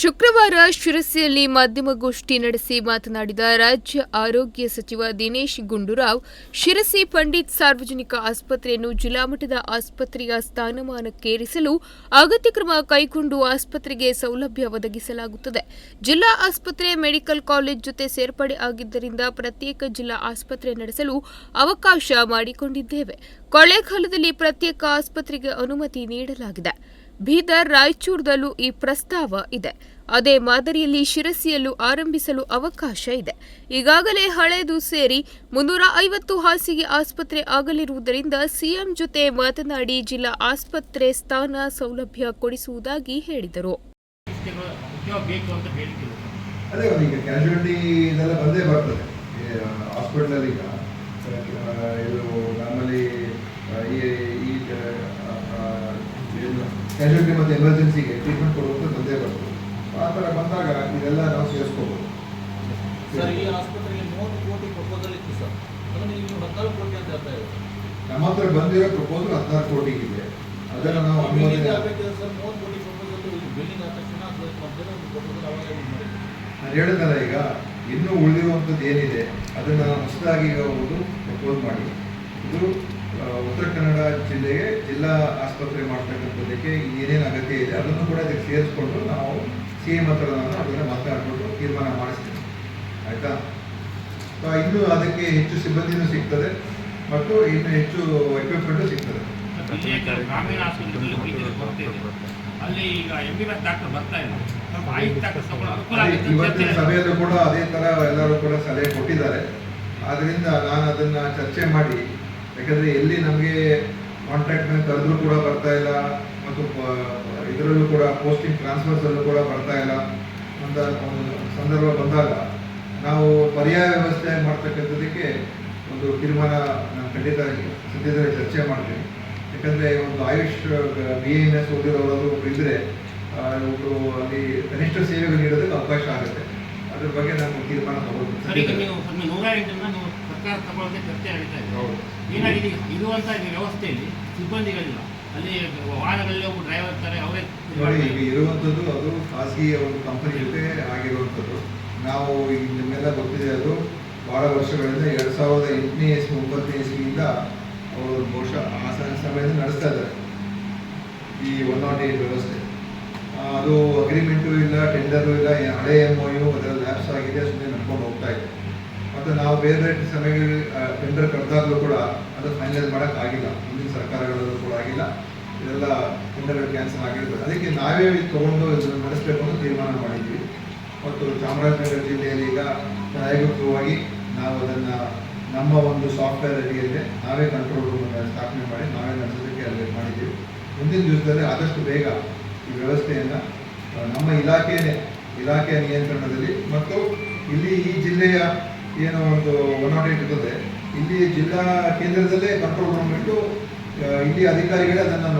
ಶುಕ್ರವಾರ ಶಿರಸಿಯಲ್ಲಿ ಮಾಧ್ಯಮಗೋಷ್ಠಿ ನಡೆಸಿ ಮಾತನಾಡಿದ ರಾಜ್ಯ ಆರೋಗ್ಯ ಸಚಿವ ದಿನೇಶ್ ಗುಂಡೂರಾವ್, ಶಿರಸಿ ಪಂಡಿತ್ ಸಾರ್ವಜನಿಕ ಆಸ್ಪತ್ರೆಯನ್ನು ಜಿಲ್ಲಾ ಮಟ್ಟದ ಆಸ್ಪತ್ರೆಯ ಸ್ಥಾನಮಾನಕ್ಕೇರಿಸಲು ಅಗತ್ಯ ಕ್ರಮ ಕೈಗೊಂಡು ಆಸ್ಪತ್ರೆಗೆ ಸೌಲಭ್ಯ ಒದಗಿಸಲಾಗುತ್ತದೆ. ಜಿಲ್ಲಾ ಆಸ್ಪತ್ರೆ, ಮೆಡಿಕಲ್ ಕಾಲೇಜ್ ಜೊತೆ ಸೇರ್ಪಡೆ ಆಗಿದ್ದರಿಂದ ಪ್ರತ್ಯೇಕ ಜಿಲ್ಲಾ ಆಸ್ಪತ್ರೆ ನಡೆಸಲು ಅವಕಾಶ ಮಾಡಿಕೊಂಡಿದ್ದೇವೆ. ಕೊಳ್ಳೇಗಾಲದಲ್ಲಿ ಪ್ರತ್ಯೇಕ ಆಸ್ಪತ್ರೆಗೆ ಅನುಮತಿ ನೀಡಲಾಗಿದೆ. ಬೀದರ್ ರಾಯಚೂರದಲ್ಲೂ ಈ ಪ್ರಸ್ತಾವ ಇದೆ. ಅದೇ ಮಾದರಿಯಲ್ಲಿ ಶಿರಸಿಯಲ್ಲೂ ಆರಂಭಿಸಲು ಅವಕಾಶ ಇದೆ. ಈಗಾಗಲೇ ಹಳೆದು ಸೇರಿ ಮುನ್ನೂರ ಐವತ್ತು ಹಾಸಿಗೆ ಆಸ್ಪತ್ರೆ ಆಗಲಿರುವುದರಿಂದ ಸಿಎಂ ಜೊತೆ ಮಾತನಾಡಿ ಜಿಲ್ಲಾ ಆಸ್ಪತ್ರೆ ಸ್ಥಾನ ಸೌಲಭ್ಯ ಕೊಡಿಸುವುದಾಗಿ ಹೇಳಿದರು. ವ್ಯವಸ್ಥೆಗಳು ಉದ್ಯೋಗ ಬೇಕು ಅಂತ ಬೇಡಿಕೆ ಇದೆ. ಅದೇ ಒಂದು ಈಗ ಕ್ಯಾಶುಯಾಲಿಟಿ ಇದೆಲ್ಲ ಬಂದೇ ಬರ್ತದೆ ಹಾಸ್ಪಿಟಲಲ್ಲಿ ಈಗ ಆ, ಇದು ನಮ್ಮಲ್ಲಿ ಆ, ಈ ಈ ಕ್ಯಾಶುಯಾಲಿಟಿ ಮತ್ತು ಎಮರ್ಜೆನ್ಸಿಗೆ ಟ್ರೀಟ್ಮೆಂಟ್ ಕೊಡುವಂಥ ಬಂದೇ ಬರ್ತದೆ ಆ ಥರ ಬಂದಾಗ ಇದೆಲ್ಲ ನಾವು ಸೇರಿಸ್ಕೋಬೋದು. ಸರ್ ಈ ಆಸ್ಪತ್ರೆಗೆ ಮೂವತ್ತು ಕೋಟಿ ಪ್ರಪೋಸಲ್ ಇತ್ತು ಸರ್. ಅದನ್ನು ನೀವು ಹದಿನಾಲ್ಕು ಕೋಟಿ ಅಂತ ಹೇಳ್ತಾ ಇದ್ದಾರೆ. ನಮ್ಮ ಹತ್ರ ಬಂದಿರೋ ಪ್ರಪೋಸಲ್ ಹದಿನಾರು ಇದೆ ಅದನ್ನು ನಾವು ಅನುಮೋದನೆ ಸರ್. ಮೂವತ್ತು ಕೋಟಿ ಪ್ರಪೋಸಲ್ ಬಿಲ್ಡಿಂಗ್ ಆದ ತಕ್ಷಣ ಅದು ಮಧ್ಯದ ಒಂದು ಪ್ರಪೋಸಲ್ ಅವಾಗ ನಾನು ಹೇಳಿದಲ್ಲ ಈಗ ಇನ್ನೂ ಉಳಿದಿರುವಂಥದ್ದು ಏನಿದೆ ಅದನ್ನು ಹೊಸದಾಗಿ ಈಗ ಒಂದು ಪ್ರಪೋಸ್ ಮಾಡಿ. ಇದು ಉತ್ತರ ಕನ್ನಡ ಜಿಲ್ಲೆಗೆ ಜಿಲ್ಲಾ ಆಸ್ಪತ್ರೆ ಮಾಡ್ತಕ್ಕಂಥದ್ದಕ್ಕೆ ಏನೇನು ಅಗತ್ಯ ಇದೆ ಅದನ್ನು ಕೂಡ ಅದಕ್ಕೆ ಸೇರಿಸ್ಕೊಂಡು ನಾವು ಸಿ ಎಂ ಹತ್ರ ನಾನು ಅದನ್ನು ಮಾತನಾಡಿಕೊಂಡು ತೀರ್ಮಾನ ಮಾಡಿಸ್ತೀನಿ ಆಯಿತಾ? ಇನ್ನೂ ಅದಕ್ಕೆ ಹೆಚ್ಚು ಸಿಬ್ಬಂದಿನೂ ಸಿಗ್ತದೆ ಮತ್ತು ಇನ್ನು ಹೆಚ್ಚು ಎಕ್ವಿಪ್ಮೆಂಟು ಸಿಗ್ತದೆ. ಗ್ರಾಮೀಣ ಅಲ್ಲಿ ಈಗ ಎಂ ಬಿ ಡಾಕ್ಟರ್ ಬರ್ತಾ ಇಲ್ಲ. ಇವತ್ತಿನ ಸಭೆಯಲ್ಲೂ ಕೂಡ ಅದೇ ತರ ಎಲ್ಲರೂ ಕೂಡ ಸಲಹೆ ಕೊಟ್ಟಿದ್ದಾರೆ. ಆದ್ದರಿಂದ ನಾನು ಅದನ್ನ ಚರ್ಚೆ ಮಾಡಿ ಯಾಕಂದರೆ ಎಲ್ಲಿ ನಮಗೆ ಕಾಂಟ್ರಾಕ್ಟ್ ಮೇಲೆ ಕರೆದ್ರೂ ಕೂಡ ಬರ್ತಾ ಇಲ್ಲ ಮತ್ತು ಇದರಲ್ಲೂ ಕೂಡ ಪೋಸ್ಟಿಂಗ್ ಟ್ರಾನ್ಸ್ಫರ್ಸಲ್ಲೂ ಕೂಡ ಬರ್ತಾ ಇಲ್ಲ ಅಂತ ಒಂದು ಸಂದರ್ಭ ಬಂದಾಗ ನಾವು ಪರ್ಯಾಯ ವ್ಯವಸ್ಥೆ ಮಾಡ್ತಕ್ಕಂಥದಕ್ಕೆ ಒಂದು ತೀರ್ಮಾನ ನಾನು ಖಂಡಿತ ಸದ್ಯದಲ್ಲಿ ಚರ್ಚೆ ಮಾಡ್ತೀನಿ. ಯಾಕಂದರೆ ಒಂದು ಆಯುಷ್ ಬಿ ಎನ್ ಎಸ್ ಓದಿರೋರು ಇದ್ದರೆ ಒಬ್ಬರು ಅಲ್ಲಿ ಕನಿಷ್ಠ ಸೇವೆಗಳು ನೀಡೋದಕ್ಕೆ ಅವಕಾಶ ಆಗುತ್ತೆ. ಅದ್ರ ಬಗ್ಗೆ ನಾನು ತೀರ್ಮಾನ ತಗೋಬೇಕು ಸರ್ಕಾರ ತಗೊಳ್ಳೋದೇ ಚರ್ಚೆ ನಡೀತಾ ಇದೆ. ಹೌದು. ಏನಾಗಿದೆ ಇದು ಇರುವಂಥ ಈ ವ್ಯವಸ್ಥೆಯಲ್ಲಿ ಸಿಬ್ಬಂದಿಗಳಿಲ್ಲ. ಅಲ್ಲಿ ವಾಹನಗಳಲ್ಲಿ ಒಬ್ಬ ಡ್ರೈವರ್ ಇರ್ತಾರೆ ಅವರೇ ಇರುವಂಥದ್ದು ಅದು ಖಾಸಗಿ ಒಂದು ಕಂಪನಿ ಜೊತೆ ಆಗಿರುವಂಥದ್ದು. ನಾವು ಈಗ ನಿಮ್ಮೆಲ್ಲ ಗೊತ್ತಿದೆ ಅದು. ಭಾಳ ವರ್ಷಗಳಿಂದ ಎರಡು ಸಾವಿರದ ಎಂಟನೇ ಇಸ್ವಿ ಒಂಬತ್ತನೇ ಇಸ್ವಿಯಿಂದ ಅವರು ಬಹುಶಃ ಆ ಸಮಯದಲ್ಲಿ ನಡೆಸ್ತಾ ಇದ್ದಾರೆ. ಈ ಒನ್ ನಾಟ್ ಏಟ್ ವ್ಯವಸ್ಥೆ. ಅದು ಅಗ್ರಿಮೆಂಟು ಇಲ್ಲ ಟೆಂಡರು ಇಲ್ಲ ಹಳೆ ಎಂ ಒ ಯು ಅದರ ಲ್ಯಾಪ್ಸ್ ಆಗಿದೆ ಸುಮ್ಮನೆ ನಡ್ಕೊಂಡು ಹೋಗ್ತಾ ಇದೆ ಮತ್ತು ನಾವು ಬೇರೆ ಬೇರೆ ಸಮಯಗಳಲ್ಲಿ ಟೆಂಡರ್ ಕರೆದಾಗಲೂ ಕೂಡ ಅದು ಫೈನಲೈಸ್ ಮಾಡೋಕ್ಕಾಗಿಲ್ಲ ಹಿಂದಿನ ಸರ್ಕಾರಗಳಲ್ಲೂ ಕೂಡ ಆಗಿಲ್ಲ. ಇದೆಲ್ಲ ಟೆಂಡರ್ಗಳು ಕ್ಯಾನ್ಸಲ್ ಆಗಿರ್ಬೋದು ಅದಕ್ಕೆ ನಾವೇ ತೊಗೊಂಡು ಇದನ್ನು ನಡೆಸಬೇಕು ಅಂತ ತೀರ್ಮಾನ ಮಾಡಿದ್ವಿ. ಮತ್ತು ಚಾಮರಾಜನಗರ ಜಿಲ್ಲೆಯಲ್ಲಿ ಈಗ ಪ್ರಾಯೋಗಿಕವಾಗಿ ನಾವು ಅದನ್ನು ನಮ್ಮ ಒಂದು ಸಾಫ್ಟ್ವೇರ್ ಅಡಿಯಲ್ಲಿ ನಾವೇ ಕಂಟ್ರೋಲ್ ರೂಮನ್ನು ಸ್ಥಾಪನೆ ಮಾಡಿ, ನಾವೇ ನಡೆಸೋದಕ್ಕೆ ಅಲ್ಲಿ ಮಾಡಿದ್ದೀವಿ. ಮುಂದಿನ ದಿವಸದಲ್ಲಿ ಆದಷ್ಟು ಬೇಗ ಈ ವ್ಯವಸ್ಥೆಯನ್ನು ನಮ್ಮ ಇಲಾಖೆಯೇ ಇಲಾಖೆಯ ನಿಯಂತ್ರಣದಲ್ಲಿ ಮತ್ತು ಇಲ್ಲಿ ಈ ಜಿಲ್ಲೆಯ ಏನು ಒಂದು ಒನ್ ನಾಟ್ ಏಟ್ ಇರ್ತದೆ. ಇಲ್ಲಿ ಜಿಲ್ಲಾ ಕೇಂದ್ರದಲ್ಲೇ ಕಂಟ್ರೋಲ್ ರೂಮ್ ಇಟ್ಟು ಇಲ್ಲಿ ಅಧಿಕಾರಿಗಳೇ ಅದನ್ನು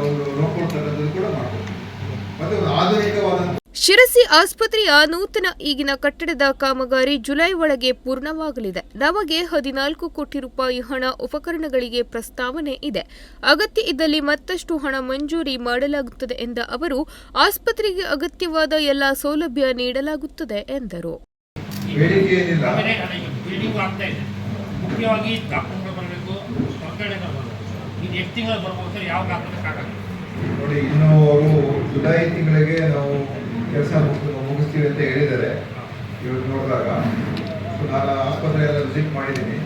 ನೋಡ್ಕೊಳ್ತಕ್ಕಂಥದ್ದು ಕೂಡ ಮಾಡ್ಬೋದು. ಮತ್ತೆ ಒಂದು ಆಧುನಿಕವಾದಂಥ ಶಿರಸಿ ಆಸ್ಪತ್ರೆಯ ನೂತನ ಈಗಿನ ಕಟ್ಟಡದ ಕಾಮಗಾರಿ ಜುಲೈ ಒಳಗೆ ಪೂರ್ಣವಾಗಲಿದೆ. ನಮಗೆ ಹದಿನಾಲ್ಕು ಕೋಟಿ ರೂಪಾಯಿ ಹಣ ಉಪಕರಣಗಳಿಗೆ ಪ್ರಸ್ತಾವನೆ ಇದೆ. ಅಗತ್ಯ ಇದ್ದಲ್ಲಿ ಮತ್ತಷ್ಟು ಹಣ ಮಂಜೂರಿ ಮಾಡಲಾಗುತ್ತದೆ ಎಂದ ಅವರು ಆಸ್ಪತ್ರೆಗೆ ಅಗತ್ಯವಾದ ಎಲ್ಲ ಸೌಲಭ್ಯ ನೀಡಲಾಗುತ್ತದೆ ಎಂದರು. ಬಿಲ್ಡಿಂಗ್ ಆಗ್ತಾ ಇದೆ. ಮುಖ್ಯವಾಗಿ ಡಾಕ್ಟರ್ಗಳು ಬರಬೇಕು ಹೊರಗಡೆ ಬರಬೇಕು. ಇದು ಎಷ್ಟು ತಿಂಗಳು ಬರ್ಬೋದು ಸರ್ ಯಾವ ಡಾಕ್ಟರ್ ಆಗಲ್ಲ ನೋಡಿ, ಇನ್ನು ಅವರು ಜುಲೈ ತಿಂಗಳಿಗೆ ನಾವು ಕೆಲಸ ಮುಗಿಸ್ತೀವಿ ಅಂತ ಹೇಳಿದ್ದಾರೆ. ಇವತ್ತು ನೋಡಿದಾಗ. ಸೊ, ನಾನು ಆಸ್ಪತ್ರೆಯೆಲ್ಲ ವಿಸಿಟ್ ಮಾಡಿದ್ದೀನಿ.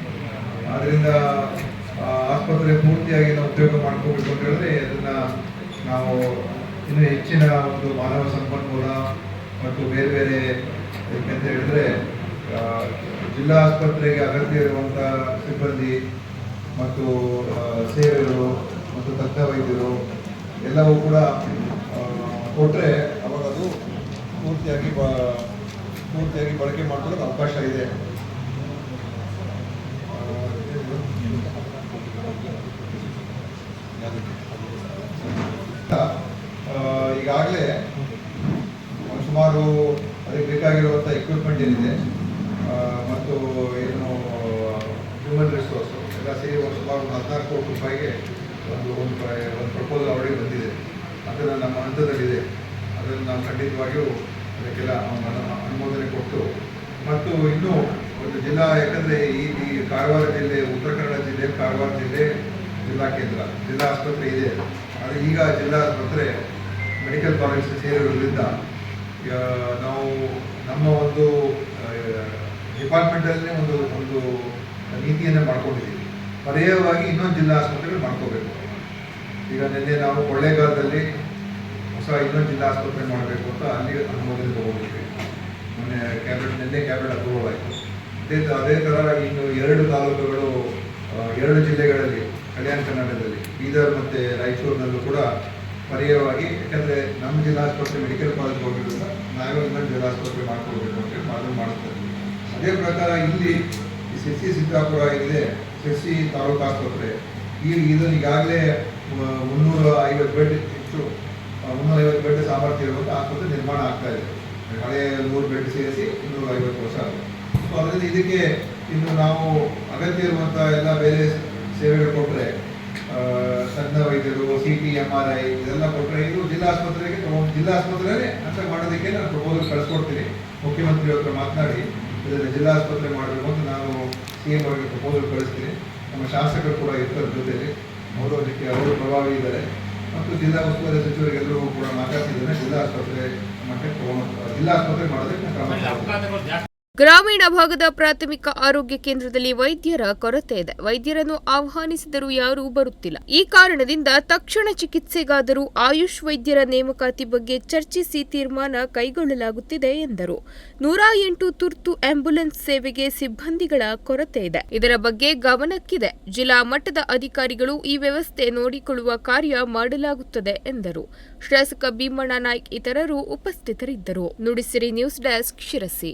ಆದ್ದರಿಂದ ಆಸ್ಪತ್ರೆ ಪೂರ್ತಿಯಾಗಿ ನಾವು ಉಪಯೋಗ ಮಾಡ್ಕೋಬೇಕು ಅಂತ ಹೇಳಿದ್ರೆ ಅದನ್ನು ನಾವು ಇನ್ನೂ ಹೆಚ್ಚಿನ ಒಂದು ಮಾನವ ಸಂಪನ್ಮೂಲ ಮತ್ತು ಬೇರೆ ಬೇರೆ ಯಾಕೆಂತ ಹೇಳಿದ್ರೆ ಜಿಲ್ಲಾ ಆಸ್ಪತ್ರೆಗೆ ಅಗತ್ಯ ಇರುವಂಥ ಸಿಬ್ಬಂದಿ ಮತ್ತು ಸೇವೆಗಳು ಮತ್ತು ತಜ್ಞ ವೈದ್ಯರು ಎಲ್ಲವೂ ಕೂಡ ಕೊಟ್ಟರೆ ಅವಾಗ ಅದು ಪೂರ್ತಿಯಾಗಿ ಪೂರ್ತಿಯಾಗಿ ಬಳಕೆ ಮಾಡ್ಕೊಳ್ಳೋಕೆ ಅವಕಾಶ ಇದೆ. ಈಗಾಗಲೇ ಸುಮಾರು ಅದಕ್ಕೆ ಬೇಕಾಗಿರುವಂಥ ಎಕ್ವಿಪ್ಮೆಂಟ್ ಏನಿದೆ ಹ್ಯೂಮನ್ ರಿಸೋರ್ಸು ಎಲ್ಲ ಸೇರಿ ಒಂದು ಸುಮಾರು ಒಂದು ಹದಿನಾರು ಕೋಟಿ ರೂಪಾಯಿಗೆ ಒಂದು ಒಂದು ಒಂದು ಪ್ರಪೋಸಲ್ ಆಲ್ರೆಡಿ ಬಂದಿದೆ. ಅದನ್ನು ನಮ್ಮ ಹಂತದಲ್ಲಿದೆ. ಅದನ್ನು ನಾವು ಖಂಡಿತವಾಗಿಯೂ ಅದಕ್ಕೆಲ್ಲ ಅನು- ಅನುಮೋದನೆ ಕೊಟ್ಟು, ಮತ್ತು ಇನ್ನೂ ಒಂದು ಜಿಲ್ಲಾ, ಯಾಕಂದರೆ ಈ ಈ ಕಾರವಾರ ಜಿಲ್ಲೆ ಉತ್ತರ ಕನ್ನಡ ಜಿಲ್ಲೆ ಕಾರವಾರ ಜಿಲ್ಲೆ ಜಿಲ್ಲಾ ಕೇಂದ್ರ, ಜಿಲ್ಲಾ ಆಸ್ಪತ್ರೆ ಇದೆ. ಆದರೆ ಈಗ ಜಿಲ್ಲಾ ಆಸ್ಪತ್ರೆ ಮೆಡಿಕಲ್ ಕಾಲೇಜ್ ಸೇರಿರೋದ್ರಿಂದ ನಾವು ನಮ್ಮ ಒಂದು ಡಿಪಾರ್ಟ್ಮೆಂಟಲ್ಲೇ ಒಂದು ಒಂದು ನೀತಿಯನ್ನು ಮಾಡ್ಕೊಂಡಿದ್ದೀವಿ. ಪರ್ಯಾಯವಾಗಿ ಇನ್ನೊಂದು ಜಿಲ್ಲಾ ಆಸ್ಪತ್ರೆಗಳು ಮಾಡ್ಕೋಬೇಕು. ಈಗ ನಿನ್ನೆ ನಾವು ಕೊಳ್ಳೇಗಾಲದಲ್ಲಿ ಹೊಸ ಇನ್ನೊಂದು ಜಿಲ್ಲಾ ಆಸ್ಪತ್ರೆ ಮಾಡಬೇಕು ಅಂತ ಅಲ್ಲಿ ಅನುಮೋದನೆ ತಗೊಂಡಿದ್ವಿ. ಮೊನ್ನೆ ಕ್ಯಾಬಿನೆಟ್, ನಿನ್ನೆ ಕ್ಯಾಬಿನೆಟ್ ಅಪ್ರೂವಲ್ ಆಯಿತು. ಅದೇ ಅದೇ ಥರ ಇನ್ನು ಎರಡು ತಾಲೂಕುಗಳು ಎರಡು ಜಿಲ್ಲೆಗಳಲ್ಲಿ, ಕಲ್ಯಾಣ ಕರ್ನಾಟಕದಲ್ಲಿ, ಬೀದರ್ ಮತ್ತು ರಾಯಚೂರಿನಲ್ಲೂ ಕೂಡ ಪರ್ಯಾಯವಾಗಿ, ಯಾಕಂದರೆ ನಮ್ಮ ಜಿಲ್ಲಾ ಆಸ್ಪತ್ರೆ ಮೆಡಿಕಲ್ ಕಾಲೇಜ್ ಹೋಗಿರೋದ್ರಿಂದ ನಾವೇ ಇನ್ನೊಂದು ಜಿಲ್ಲಾ ಆಸ್ಪತ್ರೆ ಮಾಡ್ಕೊಳ್ಬೇಕು ಅಂತೇಳಿ ಅದನ್ನು ಮಾಡುತ್ತಾರೆ ಅದೇ ಪ್ರಕಾರ ಇಲ್ಲಿ ಶಿರ್ಸಿ ಸಿದ್ದಾಪುರ ಇದೆ ಶಶಿ ತಾಲೂಕು ಆಸ್ಪತ್ರೆ. ಈ ಇದು ಈಗಾಗಲೇ ಮುನ್ನೂರ ಐವತ್ತು ಬೆಡ್ ಹೆಚ್ಚು ಮುನ್ನೂರೈವತ್ತು ಬೆಡ್ ಸಾಮರ್ಥ್ಯ ಇರುವಂಥ ಆಸ್ಪತ್ರೆ ನಿರ್ಮಾಣ ಆಗ್ತಾ ಇದೆ. ಹಳೆಯ ನೂರು ಬೆಡ್ ಸೇರಿಸಿ ಇನ್ನೂರ ಐವತ್ತು ವರ್ಷ ಆಗಿದೆ. ಸೊ ಅದರಿಂದ ಇದಕ್ಕೆ ಇನ್ನು ನಾವು ಅಗತ್ಯ ಇರುವಂಥ ಎಲ್ಲ ಬೇರೆ ಸೇವೆಗಳು ಕೊಟ್ಟರೆ ತಜ್ಞ ವೈದ್ಯರು C T M R I ಇದೆಲ್ಲ ಕೊಟ್ಟರೆ ಇದು ಜಿಲ್ಲಾ ಆಸ್ಪತ್ರೆಗೆ ಜಿಲ್ಲಾ ಆಸ್ಪತ್ರೆನೇ ಅಂತ ಮಾಡೋದಕ್ಕೆ ನಾನು ಪ್ರಪೋಸಲ್ ಕಳಿಸ್ಕೊಡ್ತೀನಿ. ಮುಖ್ಯಮಂತ್ರಿ ಹತ್ರ ಮಾತನಾಡಿ. ಇದನ್ನು ಜಿಲ್ಲಾ ಆಸ್ಪತ್ರೆ ಮಾಡಬೇಕು ಅಂತ ನಾನು ಸಿ ಎಂ ಅವರಿಗೆ ಪ್ರಪೋಸಲ್ ಕಳಿಸ್ತೀನಿ. ನಮ್ಮ ಶಾಸಕರು ಕೂಡ ಇರ್ತಾರೆ ಜೊತೆಯಲ್ಲಿ ಅವರು ಅದಕ್ಕೆ ಅವರು ಪ್ರಭಾವಿ ಇದ್ದಾರೆ. ಮತ್ತು ಜಿಲ್ಲಾ ಉಸ್ತುವಾರಿ ಸಚಿವರಿಗೆಲ್ಲರೂ ಕೂಡ ಮಾತಾಡ್ತಿದ್ದಾರೆ ಜಿಲ್ಲಾ ಆಸ್ಪತ್ರೆ ಮಟ್ಟಕ್ಕೆ ತಗೊಂಡು ಜಿಲ್ಲಾ ಆಸ್ಪತ್ರೆ ಮಾಡೋದಕ್ಕೆ ಕ್ರಮ ಗ್ರಾಮೀಣ ಭಾಗದ ಪ್ರಾಥಮಿಕ ಆರೋಗ್ಯ ಕೇಂದ್ರದಲ್ಲಿ ವೈದ್ಯರ ಕೊರತೆ ಇದೆ. ವೈದ್ಯರನ್ನು ಆಹ್ವಾನಿಸಿದರೂ ಯಾರೂ ಬರುತ್ತಿಲ್ಲ. ಈ ಕಾರಣದಿಂದ ತಕ್ಷಣ ಚಿಕಿತ್ಸೆಗಾದರೂ ಆಯುಷ್ ವೈದ್ಯರ ನೇಮಕಾತಿ ಬಗ್ಗೆ ಚರ್ಚಿಸಿ ತೀರ್ಮಾನ ಕೈಗೊಳ್ಳಲಾಗುತ್ತಿದೆ ಎಂದರು. ನೂರ ಎಂಟು ತುರ್ತು ಆಂಬ್ಯುಲೆನ್ಸ್ ಸೇವೆಗೆ ಸಿಬ್ಬಂದಿಗಳ ಕೊರತೆ ಇದೆ. ಇದರ ಬಗ್ಗೆ ಗಮನಕ್ಕಿದೆ. ಜಿಲ್ಲಾ ಮಟ್ಟದ ಅಧಿಕಾರಿಗಳು ಈ ವ್ಯವಸ್ಥೆ ನೋಡಿಕೊಳ್ಳುವ ಕಾರ್ಯ ಮಾಡಲಾಗುತ್ತದೆ ಎಂದರು. ಶಾಸಕ ಭೀಮಣ್ಣ ನಾಯ್ಕ್ ಇತರರು ಉಪಸ್ಥಿತರಿದ್ದರು. Nudisiri news desk Sirsi.